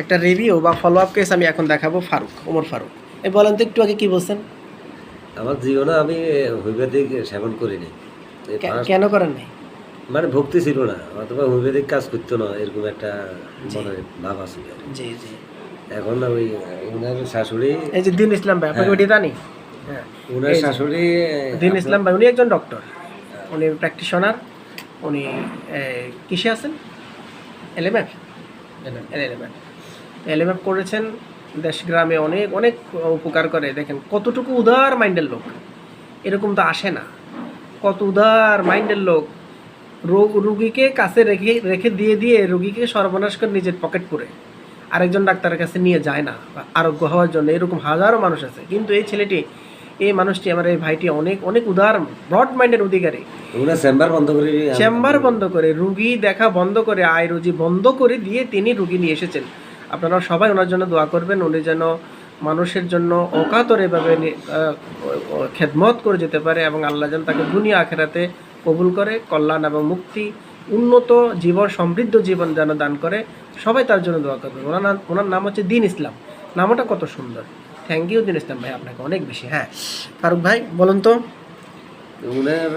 একটা রিভিউ বা follow up case আমি এখন দেখাবো ফারুক ওমর ফারুক। এই বলেন তো একটু আগে কি বলছেন? আমার জীবনে আমি হোমিওপ্যাথিক সেবন করিনি। কেন করেন নাই? মানে ভক্তি ছিল না। অথবা হোমিওপ্যাথিক কাজ করতো না এরকম একটা মনে ভাব আছে। জি জি। এখন ওই ওনার শাশুড়ি এই যে দিন ইসলাম ভাই আপনাকে হ্যাঁ। ওটি জানি? হ্যাঁ ওনার শাশুড়ি দিন ইসলাম ভাই উনি একজন ডক্টর উনি প্র্যাকটিশনার উনি কিসে আছেন? এলএমএফ এলএমএফ এলএমএফ করেছেন দেশ গ্রামে অনেক অনেক উপকার করে। দেখেন কতটুকু উদার মাইন্ডের লোক। এরকম তো আসে না। কত উদার মাইন্ডের লোক। রোগ রুগীকে কাছে রেখে রেখে দিয়ে দিয়ে রুগীকে সর্বনাশ করে নিজের পকেট করে। আরেকজন ডাক্তারের কাছে নিয়ে যায় না আরোগ্য হওয়ার জন্য। এরকম হাজারো মানুষ আছে। কিন্তু এই ছেলেটি এই মানুষটি আমার এই ভাইটি অনেক অনেক উদার ব্রড মাইন্ডের অধিকারী। চেম্বার বন্ধ করে চেম্বার বন্ধ করে রুগী দেখা বন্ধ করে আয় রুজি বন্ধ করে দিয়ে তিনি রুগী নিয়ে এসেছেন। আপনারা সবাই ওনার জন্য দোয়া করবেন উনি যেন মানুষের জন্য অকাতর এভাবে খেদমত করে যেতে পারে এবং আল্লাহ যেন তাকে দুনিয়া আখেরাতে কবুল করে কল্যাণ এবং মুক্তি উন্নত জীবন সমৃদ্ধ জীবন যেন দান করে। সবাই তার জন্য দোয়া করবেন। ওনার নাম ওনার নাম হচ্ছে দিন ইসলাম। নামটা কত সুন্দর। থ্যাংক ইউ দিন ইসলাম ভাই আপনাকে অনেক বেশি। হ্যাঁ ফারুক ভাই বলুন তো। উনার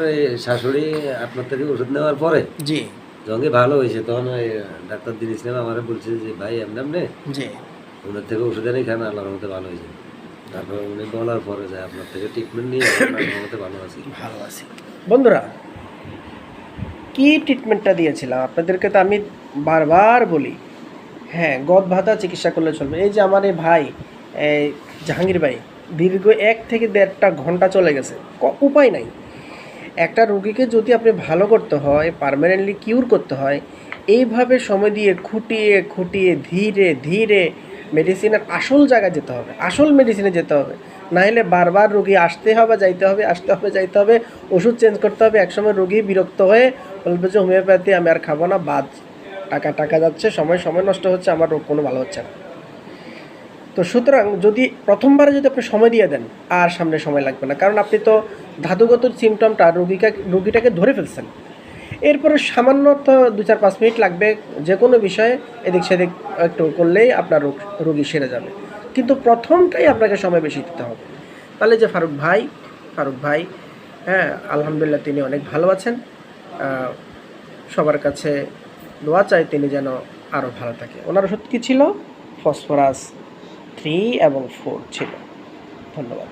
শাশুড়ি আপনার থেকে ওষুধ নেওয়ার পরে জি। যখন ভালো হয়েছে তখন ওই ডাক্তার দিন ইসলাম আমার বলছে যে ভাই এমনি জি। ওনার থেকে ওষুধ এনেই খান আল্লাহর মধ্যে ভালো হয়েছে। তারপর উনি বলার পরে যে আপনার থেকে ট্রিটমেন্ট নিয়ে আল্লাহর মধ্যে ভালো আছি। ভালো আছি। বন্ধুরা কি ট্রিটমেন্টটা দিয়েছিলাম? আপনাদেরকে তো আমি বারবার বলি হ্যাঁ গদ ভাতা চিকিৎসা করলে চলবে। এই যে আমার এই ভাই এই জাহাঙ্গীর ভাই দীর্ঘ এক থেকে দেড়টা ঘণ্টা চলে গেছে। উপায় নাই। একটা রুগীকে যদি আপনি ভালো করতে হয় পার্মানেন্টলি কিউর করতে হয়, এইভাবে সময় দিয়ে খুঁটিয়ে খুঁটিয়ে, ধীরে ধীরে মেডিসিনের আসল জায়গায় যেতে হবে, আসল মেডিসিনে যেতে হবে। না হলে বারবার রুগী আসতে হবে, যাইতে হবে, আসতে হবে, যাইতে হবে, ওষুধ চেঞ্জ করতে হবে, একসময় রুগী বিরক্ত হয়ে বলবে যে, হোমিওপ্যাথি আমি আর খাব না, বাদ। টাকা টাকা যাচ্ছে, সময় সময় নষ্ট হচ্ছে, আমার রোগ কোনো ভালো হচ্ছে না। তো সুতরাং যদি প্রথমবারে যদি আপনি সময় দিয়ে দেন, আর সামনে সময় লাগবে না। কারণ আপনি তো ধাতুগত সিমটমটা রুগীকে, রুগীটাকে ধরে ফেলছেন। এরপরে সামান্য তো দু চার পাঁচ মিনিট লাগবে, যে কোনো বিষয়ে এদিক সেদিক একটু করলেই আপনার রোগ, রুগী সেরে যাবে। কিন্তু প্রথমটাই আপনাকে সময় বেশি দিতে হবে। তাহলে যে ফারুক ভাই ফারুক ভাই হ্যাঁ আলহামদুলিল্লাহ তিনি অনেক ভালো আছেন। সবার কাছে দোয়া চাই তিনি যেন আরও ভালো থাকে। ওনার ওষুধ কী ছিল? ফসফরাস থ্রি এবং ফোর ছিল। ধন্যবাদ।